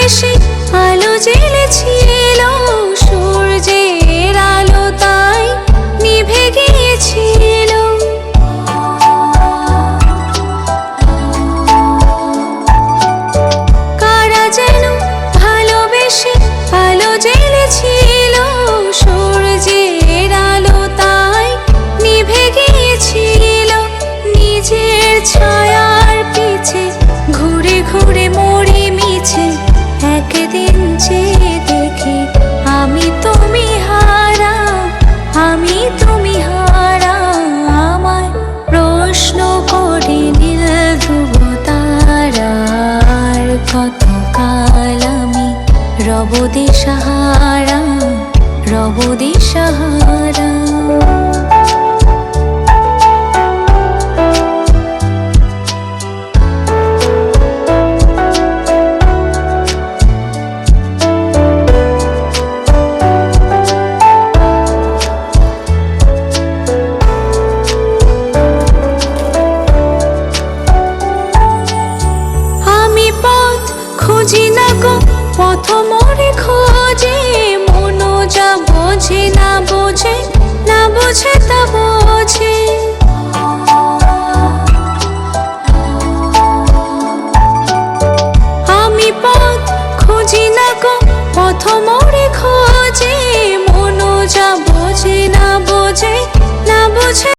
ভালোবেসে আলো জেলেছিল সূর্যের আলো তাই নিভে গিয়েছিল। কারা যেন ভালোবেসে আলো জেলেছিল সূর্যের আলো তাই নিভে গিয়েছিল, নিজের ছায়ার তারার কত কাল আমি রব দিশাহারা রব আমি